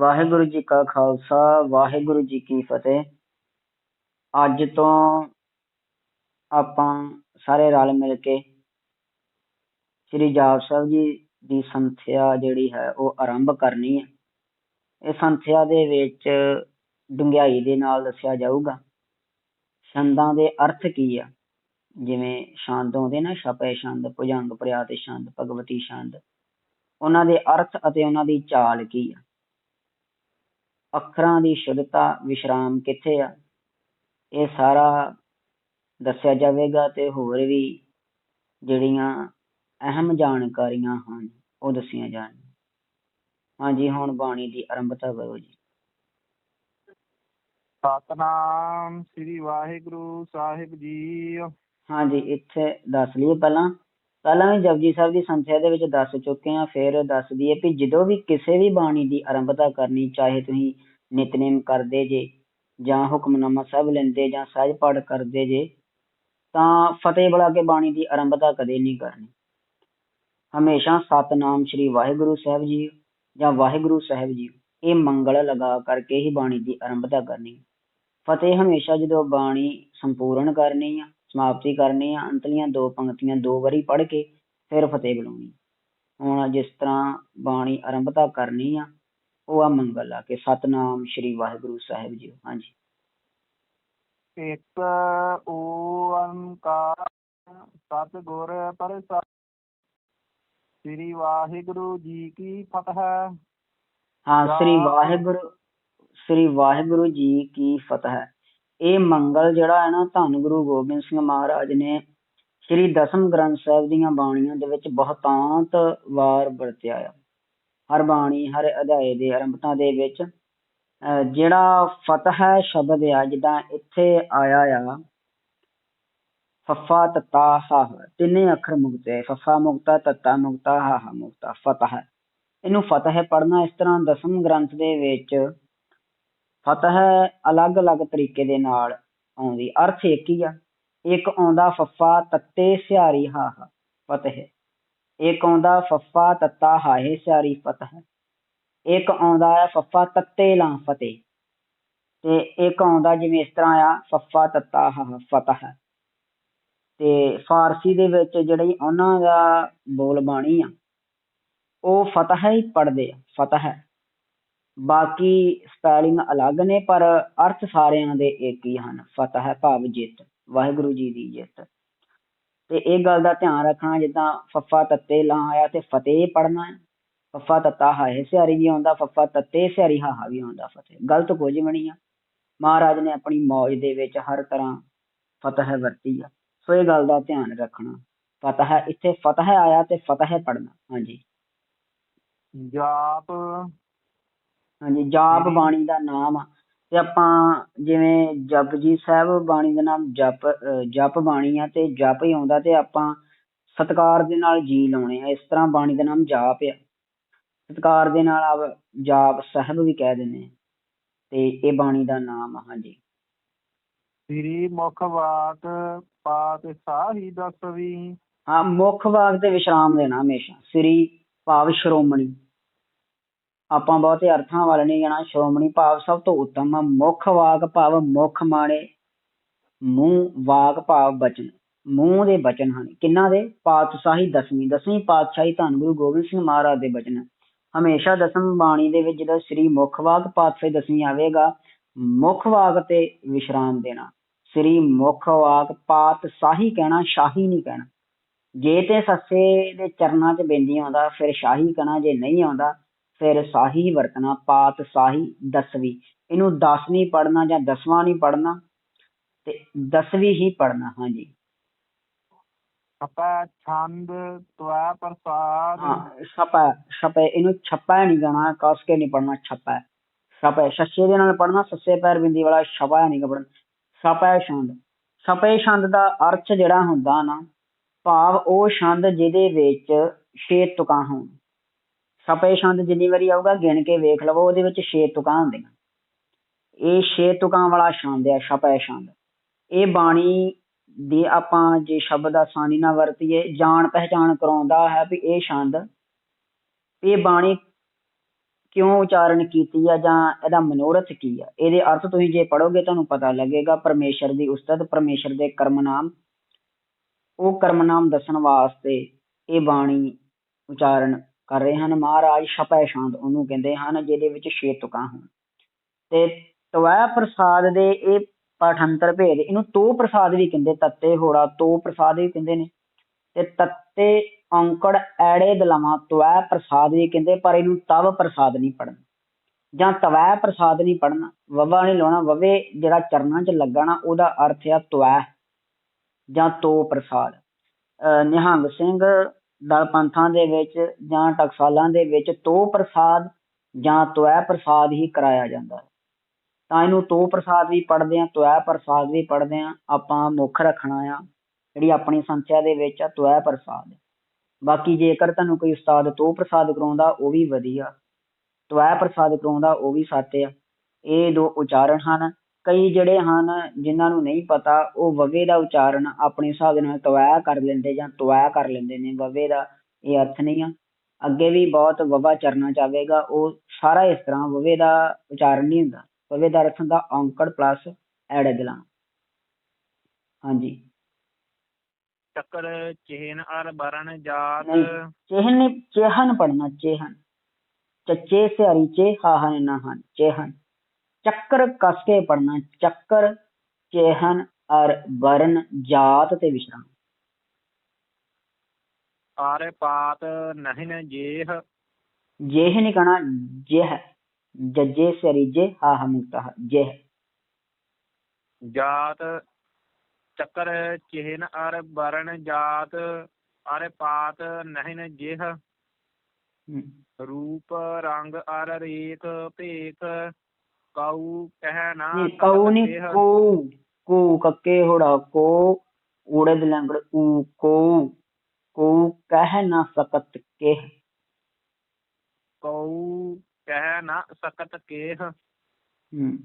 ਵਾਹਿਗੁਰੂ ਜੀ ਕਾ ਖਾਲਸਾ, ਵਾਹਿਗੁਰੂ ਜੀ ਕੀ ਫਤਿਹ। ਅੱਜ ਤੋਂ ਆਪਾਂ ਸਾਰੇ ਰਲ ਮਿਲ ਕੇ ਸ੍ਰੀ ਜਾਪ ਸਾਹਿਬ ਜੀ ਦੀ ਸੰਥਿਆ ਜਿਹੜੀ ਹੈ, ਉਹ ਆਰੰਭ ਕਰਨੀ ਹੈ। ਇਹ ਸੰਥਿਆ ਦੇ ਵਿੱਚ ਡੁੰਗਿਆਈ ਦੇ ਨਾਲ ਦੱਸਿਆ ਜਾਊਗਾ। ਛੰਦਾਂ ਦੇ ਅਰਥ ਕੀ ਆ? ਜਿਵੇਂ ਛੰਦ ਆਉਂਦੇ ਨਾ, ਛਪੇ ਛੰਦ, ਭੁਜੰਗ ਪ੍ਰਿਆਤ ਛੰਦ, ਭਗਵਤੀ ਛੰਦ। ਉਹਨਾਂ ਦੇ ਅਰਥ ਅਤੇ ਉਹਨਾਂ ਦੀ ਚਾਲ ਕੀ ਆ? ਅੱਖਰਾਂ ਦੀ ਸ਼ੁੱਧਤਾ ਵਿਸ਼ਰਾਮ ਕਿੱਥੇ ਆ? ਇਹ ਸਾਰਾ ਦੱਸਿਆ ਜਾਵੇਗਾ ਤੇ ਹੋਰ ਵੀ ਜਿਹੜੀਆਂ ਅਹਿਮ ਜਾਣਕਾਰੀਆਂ ਹਨ ਉਹ ਦੱਸੀਆਂ ਜਾਣ ਹਾਂਜੀ ਹੁਣ ਬਾਣੀ ਦੀ ਆਰੰਭਤਾ ਕਰੋ ਜੀ। ਸਤਨਾਮ ਸ੍ਰੀ ਵਾਹਿਗੁਰੂ ਸਾਹਿਬ ਜੀ। ਹਾਂਜੀ ਇੱਥੇ ਦੱਸ ਲਈਏ ਪਹਿਲਾਂ। ਪਹਿਲਾਂ ਵੀ ਜਪਜੀ ਸਾਹਿਬ ਦੀ ਸੰਥਿਆ ਦੇ ਵਿੱਚ ਦੱਸ ਚੁੱਕੇ ਹਾਂ, ਫਿਰ ਦੱਸ ਦਈਏ ਕਿ ਜਦੋਂ ਵੀ ਕਿਸੇ ਵੀ ਬਾਣੀ ਦੀ ਆਰੰਭਤਾ ਕਰਨੀ, ਚਾਹੇ ਤੁਸੀਂ ਨਿਤਨੇਮ ਕਰਦੇ ਜੇ ਜਾਂ ਹੁਕਮਨਾਮਾ ਸਾਹਿਬ ਲੈਂਦੇ ਜਾਂ ਸਹਿਜ ਪਾਠ ਕਰਦੇ ਜੇ, ਤਾਂ ਫਤਿਹ ਬੁਲਾ ਕੇ ਬਾਣੀ ਦੀ ਆਰੰਭਤਾ ਕਦੇ ਨਹੀਂ ਕਰਨੀ। ਹਮੇਸ਼ਾ ਸਤਨਾਮ ਸ੍ਰੀ ਵਾਹਿਗੁਰੂ ਸਾਹਿਬ ਜੀ ਜਾਂ ਵਾਹਿਗੁਰੂ ਸਾਹਿਬ ਜੀ ਇਹ ਮੰਗਲ ਲਗਾ ਕਰਕੇ ਹੀ ਬਾਣੀ ਦੀ ਆਰੰਭਤਾ ਕਰਨੀ। ਫਤਿਹ ਹਮੇਸ਼ਾ ਜਦੋਂ ਬਾਣੀ ਸੰਪੂਰਨ ਕਰਨੀ ਆ ਸਮਾਪਤੀ ਕਰਨੀ ਆ ਅੰਤਲੀਆਂ ਦੋ ਪੰਕਤੀਆਂ ਦੋ ਵਾਰੀ ਪੜ੍ਹ ਕੇ ਫਿਰ ਫਤਿਹ ਬੁਲਾਉਣੀ। ਹੁਣ ਜਿਸ ਤਰ੍ਹਾਂ ਬਾਣੀ ਆਰੰਭਤਾ ਕਰਨੀ ਆ ਉਹ ਆ ਮੰਗਲ ਲਾ ਕੇ ਸਤਨਾਮ ਸ੍ਰੀ ਵਾਹਿਗੁਰੂ ਸਾਹਿਬ ਜੀ। ਹਾਂਜੀ। ਇੱਕ ਓੰਕਾਰ ਸਤਿਗੁਰ ਪ੍ਰਸਾਦ। ਸ੍ਰੀ ਵਾਹਿਗੁਰੂ ਜੀ ਕੀ ਫਤਿਹ। ਹਾਂ ਸ੍ਰੀ ਵਾਹ। ਵਾਹਿਗੁਰੂ ਸ੍ਰੀ ਵਾਹਿਗੁਰੂ ਜੀ ਕੀ ਫਤਿਹ। ਇਹ ਮੰਗਲ ਜਿਹੜਾ ਹੈ ਨਾ, ਧੰਨ ਗੁਰੂ ਗੋਬਿੰਦ ਸਿੰਘ ਮਹਾਰਾਜ ਨੇ ਸ੍ਰੀ ਦਸਮ ਗ੍ਰੰਥ ਸਾਹਿਬ ਦੀਆਂ ਬਾਣੀਆਂ ਦੇ ਵਿੱਚ ਬਹੁਤਾਂਤ ਵਾਰ ਵਰਤਿਆ ਆ। ਹਰ ਬਾਣੀ, ਹਰ ਅਧਿਆਏ ਦੇ ਆਰੰਭਤਾ ਦੇ ਵਿੱਚ ਜਿਹੜਾ ਫਤਿਹ ਸ਼ਬਦ ਆ, ਜਿੱਦਾਂ ਇੱਥੇ ਆਇਆ ਆ, ਫਫਾ ਤਤਾ ਹਾ ਤਿੰਨੇ ਅੱਖਰ ਮੁਕਤੇ ਹੈ, ਫਫਾ ਮੁਕਤਾ, ਤਤਾ ਮੁਕਤਾ ਹਾ ਮੁਕਤਾ, ਫਤਿਹ। ਇਹਨੂੰ ਫਤਿਹ ਪੜਨਾ ਇਸ ਤਰ੍ਹਾਂ ਦਸਮ ਗ੍ਰੰਥ ਦੇ ਵਿੱਚ ਫਤਿਹ ਅਲੱਗ-ਅਲੱਗ ਤਰੀਕੇ ਦੇ ਨਾਲ ਆਉਂਦੀ। ਅਰਥ ਇੱਕ ਹੀ ਆ। ਇੱਕ ਆਉਂਦਾ, ਫੱਫਾ ਤੱਤੇ ਸਿਆਰੀ ਹਾ ਫਤਿਹ। ਇੱਕ ਆਉਂਦਾ, ਫੱਫਾ ਤੱਤਾ ਹਾਹੇ ਸਿਆਰੀ ਫਤਿਹ। ਇੱਕ ਆਉਂਦਾ ਹੈ ਫੱਫਾ ਤੱਤੇ ਲਾਂ ਫਤਿਹ। ਤੇ ਇੱਕ ਆਉਂਦਾ ਜਿਵੇਂ ਇਸ ਤਰ੍ਹਾਂ ਆ, ਫੱਫਾ ਤੱਤਾ ਹਾ ਹਾ ਫਤਿਹ। ਤੇ ਫਾਰਸੀ ਦੇ ਵਿੱਚ ਜਿਹੜੀ ਉਹਨਾਂ ਦਾ ਬੋਲ ਬਾਣੀ ਆ, ਉਹ ਫਤਿਹ ਹੀ ਪੜ੍ਹਦੇ ਆ, ਫਤਿਹ। ਬਾਕੀ ਸਪੈਲਿੰਗ ਅਲੱਗ ਨੇ, ਪਰ ਅਰਥ ਸਾਰਿਆਂ ਦੇ ਇੱਕ ਹੀ ਹਨ। ਫਤਿਹ ਭਾਵ ਜਿੱਤ, ਵਾਹਿਗੁਰੂ ਜੀ ਦੀ ਜਿੱਤ। ਤੇ ਇਹ ਗੱਲ ਦਾ ਧਿਆਨ ਰੱਖਣਾ, ਜਿੱਦਾਂ ਫੱਫਾ ਤੱਤੇ ਲਾਂ ਆਇਆ ਤੇ ਫਤਿਹ ਪੜਨਾ ਹੈ। ਫੱਫਾ ਤੱਤਾ ਹਾਏ ਸਿਆਰੀ ਵੀ ਆਉਂਦਾ, ਫੱਫਾ ਤੱਤੇ ਸਿਆਰੀ ਹਾਹਾ ਵੀ ਆਉਂਦਾ ਫਤਿਹ। ਗਲਤ ਕੁਝ ਵੀ ਨਹੀਂ ਆ। ਮਹਾਰਾਜ ਨੇ ਆਪਣੀ ਮੌਜ ਦੇ ਵਿੱਚ ਹਰ ਤਰ੍ਹਾਂ ਫਤਿਹ ਵਰਤੀ ਆ। ਸੋ ਇਹ ਗੱਲ ਦਾ ਧਿਆਨ ਰੱਖਣਾ। ਫਤਿਹ, ਇੱਥੇ ਫਤਿਹ ਆਇਆ ਤੇ ਫਤਿਹ ਪੜਨਾ ਹਾਂਜੀ। ਜਾਪ ਹਾਂਜੀ ਜਾਪ। ਬਾਣੀ ਦਾ ਨਾਮ ਆ। ਤੇ ਆਪਾਂ ਜਿਵੇਂ ਜਪਜੀ ਸਾਹਿਬ ਬਾਣੀ ਦਾ ਨਾਮ ਜਪ ਅਹ ਜਪ ਬਾਣੀ ਆ ਤੇ ਜਪ ਹੀ ਆਉਂਦਾ ਤੇ ਆਪਾਂ ਸਤਕਾਰ ਦੇ ਨਾਲ ਜੀ ਲਾਉਣੇ ਆ। ਇਸ ਤਰ੍ਹਾਂ ਬਾਣੀ ਦਾ ਨਾਮ ਜਾਪ ਆ। ਸਤਕਾਰ ਦੇ ਨਾਲ ਆਪ ਜਾਪ ਸਾਹਿਬ ਵੀ ਕਹਿ ਦਿੰਦੇ ਆ। ਤੇ ਇਹ ਬਾਣੀ ਦਾ ਨਾਮ ਆ ਹਾਂਜੀ। ਸ੍ਰੀ ਮੁਖ ਬਾਤ ਪਾਤ ਸਾਹੀ ਦਸਵੀ ਹਾਂ ਮੁੱਖ ਵਾਕ ਤੇ ਵਿਸ਼ਰਾਮ ਦੇਣਾ ਹਮੇਸ਼ਾ। ਸ੍ਰੀ ਭਾਵ ਸ਼੍ਰੋਮਣੀ। ਆਪਾਂ ਬਹੁਤੇ ਅਰਥਾਂ ਵੱਲ ਨਹੀਂ ਜਾਣਾ, ਸ਼੍ਰੋਮਣੀ ਭਾਵ ਸਭ ਤੋਂ ਉੱਤਮ ਆ, ਮੁੱਖ ਵਾਕ ਭਾਵ ਮੁੱਖ ਮਾਣੇ ਮੂੰਹ ਵਾਕ ਭਾਵ ਬਚਨ, ਮੂੰਹ ਦੇ ਬਚਨ ਹਨ। ਕਿੰਨਾ ਦੇ? ਪਾਤਸ਼ਾਹੀ ਦਸਵੀਂ ਦਸਵੀਂ ਪਾਤਸ਼ਾਹੀ ਧੰਨ ਗੁਰੂ ਗੋਬਿੰਦ ਸਿੰਘ ਮਹਾਰਾਜ ਦੇ ਬਚਨ। ਹਮੇਸ਼ਾ ਦਸਮ ਬਾਣੀ ਦੇ ਵਿੱਚ ਜਦੋਂ ਸ੍ਰੀ ਮੁੱਖ ਵਾਕ ਪਾਤਸ਼ਾਹੀ ਦਸਵੀਂ ਆਵੇਗਾ, ਮੁੱਖ ਵਾਕ ਤੇ ਵਿਸ਼ਰਾਮ ਦੇਣਾ। ਸ੍ਰੀ ਮੁੱਖ ਵਾਕ ਪਾਤਸ਼ਾਹੀ ਕਹਿਣਾ, ਸ਼ਾਹੀ ਨਹੀਂ ਕਹਿਣਾ। ਜੇ ਤੇ ਸੱਸੇ ਦੇ ਚਰਨਾਂ 'ਚ ਬੇਨਤੀ ਆਉਂਦਾ, ਫਿਰ ਸ਼ਾਹੀ ਕਹਿਣਾ, ਜੇ ਨਹੀਂ ਆਉਂਦਾ ਫਿਰ ਸਾਹੀ ਵਰਤਣਾ ਪਾਤ ਸਾਹੀ ਦਸਵੀਂ। ਇਹਨੂੰ 10 ਨਹੀਂ ਪੜਨਾ ਜਾਂ ਦਸਵਾਂ ਨਹੀਂ ਪੜਨਾ ਤੇ ਦਸਵੀਂ ਹੀ ਪੜਨਾ ਹਾਂਜੀ। ਆਪੈ ਛੰਦ ਤਵੈ ਪ੍ਰਸਾਦ। ਹਾਂ ਛਪਾ ਛਪੇ ਇਹਨੂੰ ਛਪਾ ਨਹੀਂ ਗਾਣਾ ਕਸ ਕੇ ਨਹੀਂ ਪੜਨਾ ਛਪਾ। ਛਪੇ ਛੱਛੇ ਦੇ ਨਾਲ ਪੜਨਾ ਸੱਸੇ ਪੈਰ ਬਿੰਦੀ ਵਾਲਾ ਛਪਾ ਨਹੀਂ ਪੜਨਾ ਛਪੇ ਛੰਦ। ਛਪੇ ਛੰਦ ਦਾ ਅਰਥ ਜਿਹੜਾ ਹੁੰਦਾ ਨਾ ਭਾਵ ਉਹ ਛੰਦ ਜਿਹਦੇ ਵਿੱਚ ਛੇ ਤੁਕਾਂ ਹੋਣ। ਛਪੇ ਛੰਦ ਜਿੰਨੀ ਵਾਰੀ ਆਊਗਾ, ਗਿਣ ਕੇ ਵੇਖ ਲਵੋ, ਉਹਦੇ ਵਿੱਚ ਛੇ ਤੁਕਾਂ ਹੁੰਦੀਆਂ। ਇਹ ਛੇ ਤੁਕਾਂ ਵਾਲਾ ਛੰਦ ਆ ਛਪੇ ਛੰਦ। ਇਹ ਬਾਣੀ ਦੀ ਆਪਾਂ ਜੇ ਸ਼ਬਦ ਆਸਾਨੀ ਨਾਲ ਵਰਤੀਏ, ਜਾਣ ਪਹਿਚਾਣ ਕਰਾਉਂਦਾ ਹੈ ਵੀ ਇਹ ਛੰਦ, ਇਹ ਬਾਣੀ ਕਿਉਂ ਉਚਾਰਨ ਕੀਤੀ ਆ ਜਾਂ ਇਹਦਾ ਮਨੋਰਥ ਕੀ ਆ? ਇਹਦੇ ਅਰਥ ਤੁਸੀਂ ਜੇ ਪੜੋਗੇ ਤੁਹਾਨੂੰ ਪਤਾ ਲੱਗੇਗਾ, ਪਰਮੇਸ਼ਰ ਦੀ ਉਸਤਤ, ਪਰਮੇਸ਼ਰ ਦੇ ਕਰਮ ਨਾਮ ਉਹ ਕਰਮ ਨਾਮ ਦੱਸਣ ਵਾਸਤੇ ਇਹ ਬਾਣੀ ਉਚਾਰਨ ਕਰ ਰਹੇ ਹਨ। ਮਹਾਰਾਜ ਛਪੈ ਸ਼ਾਂਤ ਉਹਨੂੰ ਕਹਿੰਦੇ ਹਨ, ਜਿਹਦੇ ਵਿੱਚ ਛੇ ਤੁਕਾਂ ਹਨ ਤੇ ਤਵੈ ਪ੍ਰਸਾਦ ਦੇ ਇਹ ਪਾਠੰਤਰ ਭੇਦ, ਇਹਨੂੰ ਤੋ ਪ੍ਰਸਾਦ ਵੀ ਕਹਿੰਦੇ, ਤੱਤੇ ਹੋੜਾ ਤੋ ਪ੍ਰਸਾਦ ਵੀ ਕਹਿੰਦੇ ਨੇ। ਤੇ ਤੱਤੇ ਔਂਕੜ ਐੜੇ ਦਲਾਵਾਂ, ਤਵੈ ਪ੍ਰਸਾਦ ਵੀ ਕਹਿੰਦੇ, ਪਰ ਇਹਨੂੰ ਤਵ ਪ੍ਰਸਾਦ ਨਹੀਂ ਪੜਨਾ ਜਾਂ ਤਵੈ ਪ੍ਰਸਾਦ ਨਹੀਂ ਪੜਨਾ ਵਵਾ ਨਹੀਂ ਲਾਉਣਾ, ਵਵੇ ਜਿਹੜਾ ਚਰਨਾਂ 'ਚ ਲੱਗਾ ਨਾ, ਉਹਦਾ ਅਰਥ ਆ ਤਵੈ ਜਾਂ ਤੋ ਪ੍ਰਸਾਦ। ਅਹ ਨਿਹੰਗ ਸਿੰਘ ਦਲ ਪੰਥਾਂ ਦੇ ਵਿੱਚ ਜਾਂ ਟਕਸਾਲਾਂ ਦੇ ਵਿੱਚ ਤੋ ਪ੍ਰਸਾਦ ਜਾਂ ਤਵੈ ਪ੍ਰਸਾਦ ਹੀ ਕਰਾਇਆ ਜਾਂਦਾ ਹੈ। ਤਾਂ ਇਹਨੂੰ ਤੋ ਪ੍ਰਸਾਦ ਵੀ ਪੜ੍ਹਦੇ ਹਾਂ, ਤਵੈ ਪ੍ਰਸਾਦ ਵੀ ਪੜ੍ਹਦੇ ਹਾਂ, ਆਪਾਂ ਮੁੱਖ ਰੱਖਣਾ ਆ, ਜਿਹੜੀ ਆਪਣੀ ਸੰਥਿਆ ਦੇ ਵਿੱਚ ਆ, ਤਵੈ ਪ੍ਰਸਾਦ। ਬਾਕੀ ਜੇਕਰ ਤੁਹਾਨੂੰ ਕੋਈ ਉਸਤਾਦ ਤੋ ਪ੍ਰਸਾਦ ਕਰਾਉਂਦਾ, ਉਹ ਵੀ ਵਧੀਆ। ਤਵੈ ਪ੍ਰਸਾਦ ਕਰਾਉਂਦਾ, ਉਹ ਵੀ ਸੱਚ ਆ। ਇਹ ਦੋ ਉਚਾਰਨ ਹਨ। ਕਈ ਜਿਹੜੇ ਹਨ ਜਿਨ੍ਹਾਂ ਨੂੰ ਨਹੀਂ ਪਤਾ ਉਹ ਵਵੇ ਦਾ ਉਚਾਰਨ ਆਪਣੇ ਹਿਸਾਬ ਦੇ ਨਾਲ ਤਵੈ ਕਰ ਲੈਂਦੇ ਜਾਂ ਤਵੈ ਕਰ ਲੈਂਦੇ ਨੇ ਵਵੇ ਦਾ ਇਹ ਅਰਥ ਨਹੀਂ ਆ। ਅੱਗੇ ਵੀ ਬਹੁਤ ਵਵਾ ਚਰਨਾ ਚਾਵੇਗਾ ਉਹ ਸਾਰਾ ਇਸ ਤਰ੍ਹਾਂ ਵਵੇ ਦਾ ਉਚਾਰਨ ਨਹੀਂ ਹੁੰਦਾ। ਵਵੇ ਦਾ ਅਰਥ ਹੁੰਦਾ ਔਂਕੜ ਪਲੱਸ ਐੜਦਲਾ ਹਾਂਜੀ। ਚੱਕਰ ਚੇਨ ਅਰ ਬਰਨ ਜਾਤ। ਨਹੀਂ ਚੇਹਨ ਨਹੀਂ ਚੇਹਨ ਪੜਨਾ ਚੇਹਨ। ਚੱਚੇ ਸੇ ਅਰੀਚੇ ਹਾਹਨ ਨਾਹਨ ਚੇਹਨ। ਚੱਕਰ ਕਸ ਕੇ ਪੜਨਾ ਚੱਕਰ ਚੇਹਨ ਅਰ ਬਰਨ ਜਾਤ ਤੇ ਵਿਸ਼ਰਾਮ। ਆਰੇ ਪਾਤ ਨਹਿਨ ਜੇਹ। ਜੇਹ ਨਹੀਂ ਕਹਣਾ ਜੇਹ ਜੱਜੇ ਸੇ ਅਰੀਜੇ ਹਾਹ ਮੁਕਤਾ ਜੇਹ। ਜਾਤ ਚੱਕਰ ਚੇਨ ਅਰ ਬਰਨ ਜਾਤ ਆਰੇ ਪਾਤ ਨਹਿਨ ਜੇਹ। ਰੂਪ ਰੰਗ ਅਰ ਰੇਖ ਭੇਖ ਕਾਉ ਕਹਿ ਨਾ ਕਉ ਨਹੀਂ ਦੇਹ। ਕੋ ਕੋ ਕੱਕੇ ਹੋੜਾ ਕੋ ਊੜੇ ਦੇ ਲੰਗੜ ਊ ਕੋ ਕੋ ਕਹਿ ਨਾ ਸਕਤ ਕੇ ਕਉ ਕਹਿ ਨਾ ਸਕਤ ਕੇਹ। ਹਮ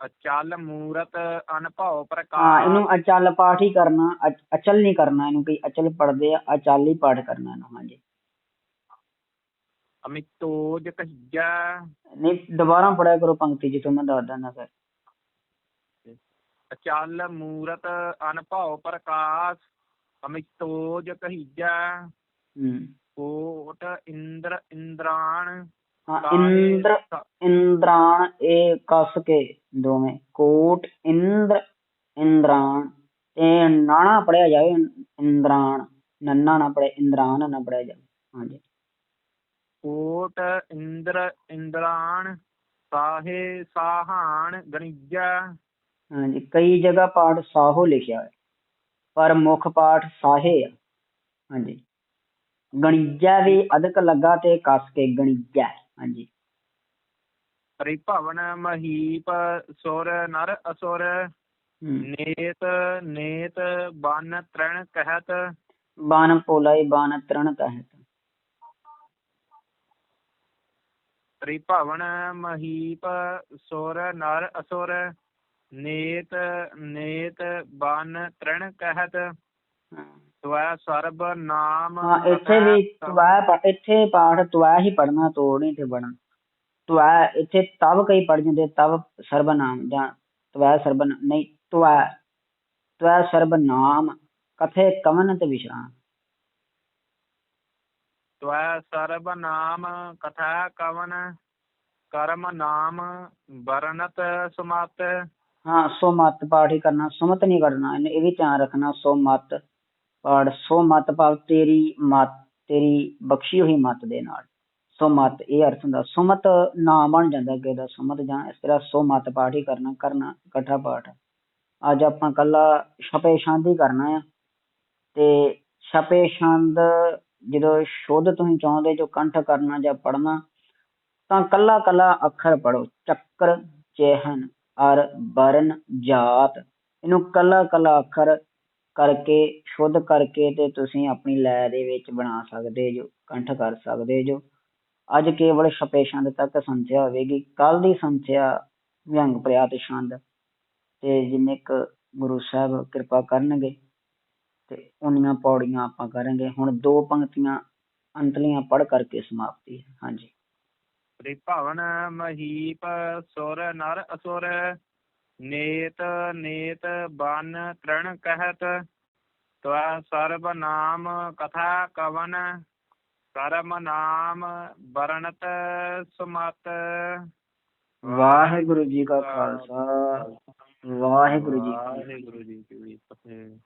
ਅਚਲ ਮੂਰਤ ਅਨਭਉ ਹਾਂ ਪ੍ਰਕਾਸ਼ ਇਹਨੂੰ ਅਚਲ ਪਾਠ ਹੀ ਕਰਨਾ ਅਚ- ਅਚਲ ਨਹੀਂ ਕਰਨਾ ਇਹਨੂੰ ਕਈ ਅਚਲ ਪੜਦੇ ਆ ਅਚਲ ਹੀ ਪਾਠ ਕਰਨਾ ਇਹਨੂੰ ਹਾਂਜੀ। ਅਮਿਤੋਜ ਕਹੀਜਾ ਨਹੀਂ ਦੁਬਾਰਾ ਪੜਿਆ ਕਰੋ ਪੰਕਤੀ ਜਿੱਥੋਂ ਮੈਂ ਦੱਸ ਦਿੰਦਾ ਫਿਰ। ਅਚਲ ਮੂਰਤ ਅਨਭਉ ਪ੍ਰਕਾਸ਼ ਅਮਿਤੋਜ ਕਹੀਜਾ ਕੋਟ ਇੰਦਰ ਇੰਦਰਾਣ। ਹਾਂ ਇੰਦਰ ਇੰਦਰਾਣ ਇਹ ਕਸ ਕੇ ਦੋਵੇਂ। ਕੋਟ ਇੰਦਰ ਇੰਦਰਾਣ ਤੇ ਨਾਣਾ ਪੜਿਆ ਜਾਵੇ ਇੰਦਰਾਣ ਨੰਨਾ ਨਾ ਪੜੇ ਇੰਦਰਾਣ ਨਾ ਪੜਿਆ ਜਾਵੇ। ਹਾਂਜੀ। ਕੋਟ ਇੰਦਰ ਇੰਦਰਾਣ ਸਾਹੇ ਸਾਹਾਣ ਗਣਿਜਾ। ਹਾਂਜੀ ਕਈ ਜਗ੍ਹਾ ਪਾਠ ਸਾਹੋ ਲਿਖਿਆ ਹੈ ਪਰ ਮੁੱਖ ਪਾਠ ਸਾਹੇ ਆ। ਹਾਂਜੀ। ਗਣਿਜਾ ਵੀ ਅਧਿਕ ਲੱਗਾ ਤੇ ਕਸ ਕੇ ਗਣਿਜਾ। ਹਾਂਜੀ। ਰਿਭਵਨ ਮਹੀਪ ਸੁਰ ਨਰ ਅਸੁਰ। ਨੇਤ ਨੇਤ ਬਨ ਤ੍ਰਣ ਕਹਿਤ। ਬਾਨ ਪੋਲਾਈ ਬਾਨ ਤ੍ਰਣ ਕਹਿਤ। ਰਿਭਵਨ ਮਹੀਪ ਸੁਰ ਨਰ ਅਸੁਰ ਨੇਤ ਨੇਤ ਬਨ ਤ੍ਰਣ ਕਹਿਤ। ਸਵੈ ਸਰਬ ਨਾਮ ਹਾਂ ਇੱਥੇ ਵੀ ਪ- ਇੱਥੇ ਪਾਠ ਤੁਐ ਹੀ ਪੜਨਾ ਤੋੜ ਨਹੀਂ ਤੇ ਪੜਨਾ ਤੁਐ ਇੱਥੇ ਤਵ ਕਈ ਪੜ ਜਾਂਦੇ ਤਵ ਸਰਬਨਾਮ ਜਾਂ ਤੁਐ ਸਰਬਨ ਨਹੀਂ ਤੁਐ ਤੁਐ ਸਰਬਨਾਮ ਕਥੇ ਕਵਨ ਤੇ ਵਿਸ਼ਰਾਮ। ਸਵੈ ਸਰਬ ਨਾਮ ਕਥਾ ਕਵਨ, ਕਰਮ ਨਾਮ ਵਰਨਤ ਸੁਮਤ। ਹਾਂ ਸੋ ਮਤ ਪਾਠ ਹੀ ਕਰਨਾ, ਸੁਮਤ ਨਹੀਂ ਕਰਨਾ ਇਹਨੇ ਇਹ ਵੀ ਧਿਆਨ ਰੱਖਣਾ ਸੋ ਮਤ ਪਾਠ ਸੋ ਮਤ ਭਾਵ ਤੇਰੀ ਮਤ, ਤੇਰੀ ਬਖਸ਼ੀ ਹੋਈ ਮਤ ਦੇ ਨਾਲ। ਸੋ ਮਤ ਇਹ ਅਰਥ ਹੁੰਦਾ, ਸੁਮਤ ਨਾ ਬਣ ਜਾਂਦਾ ਅੱਗੇ ਦਾ, ਸੁਮਤ ਜਾਂ ਇਸ ਤਰ੍ਹਾਂ ਸੋ ਮਤ ਪਾਠ ਹੀ ਕਰਨਾ ਕਰਨਾ, ਇਕੱਠਾ ਪਾਠ। ਅੱਜ ਆਪਾਂ ਕੱਲਾ ਛਪੇ ਛੰਦ ਹੀ ਕਰਨਾ ਆ, ਤੇ ਛਪੇ ਛੰਦ ਜਦੋਂ ਸ਼ੁੱਧ ਤੁਸੀਂ ਚਾਹੁੰਦੇ ਜੋ ਕੰਠ ਕਰਨਾ ਜਾਂ ਪੜ੍ਹਨਾ, ਤਾਂ ਕੱਲਾ ਕੱਲਾ ਅੱਖਰ ਪੜ੍ਹੋ, ਚੱਕਰ, ਚੇਹਨ, ਅਰ ਬਰਨ ਜਾਤ, ਇਹਨੂੰ ਕੱਲਾ ਕੱਲਾ ਅੱਖਰ ਕਰਕੇ, ਸ਼ੁੱਧ ਕਰਕੇ ਤੇ ਤੁਸੀਂ ਆਪਣੀ ਲੈ ਦੇ ਵਿੱਚ ਬਣਾ ਸਕਦੇ ਜੋ, ਕੰਠ ਕਰ ਸਕਦੇ ਜੋ। ਅੱਜ ਕੇਵਲ ਛਪੇ ਛੰਦ ਤੱਕ ਸੰਥਿਆ ਹੋਵੇਗੀ, ਕੱਲ ਦੀ ਸੰਥਿਆ ਵਿਅੰਗ ਪ੍ਰਿਆਤ ਛੰਦ ਤੇ ਜਿੰਨੇ ਕੁ ਗੁਰੂ ਸਾਹਿਬ ਕਿਰਪਾ ਕਰਨਗੇ ਤੇ ਉਨੀਆਂ ਪੌੜੀਆਂ ਆਪਾਂ ਕਰਾਂਗੇ। ਹੁਣ ਦੋ ਪੰਕਤੀਆਂ ਅੰਤਲੀਆਂ ਪੜ ਕਰਕੇ ਸਮਾਪਤੀ ਹੈ। ਹਾਂਜੀ। ਤ੍ਰਿਭਵਨ ਮਹੀਪ ਸੁਰ ਨਰ ਅਸੁਰ ਨੇਤ ਨੇਤ ਬਨ ਤ੍ਰਣ ਕਹਿਤ ਤਵੈ ਸਰਬ ਨਾਮ ਕਥਾ ਕਵਨ ਕਰਮ ਨਾਮ ਬਰਣਤ ਸੁਮਤ। ਵਾਹਿਗੁਰੂ ਜੀ ਕਾ ਖਾਲਸਾ। ਵਾਹਿਗੁਰੂ ਜੀ ਕੀ ਵਾਹਿਗੁਰੂ ਜੀ ਕੀ ਫਤਿਹ।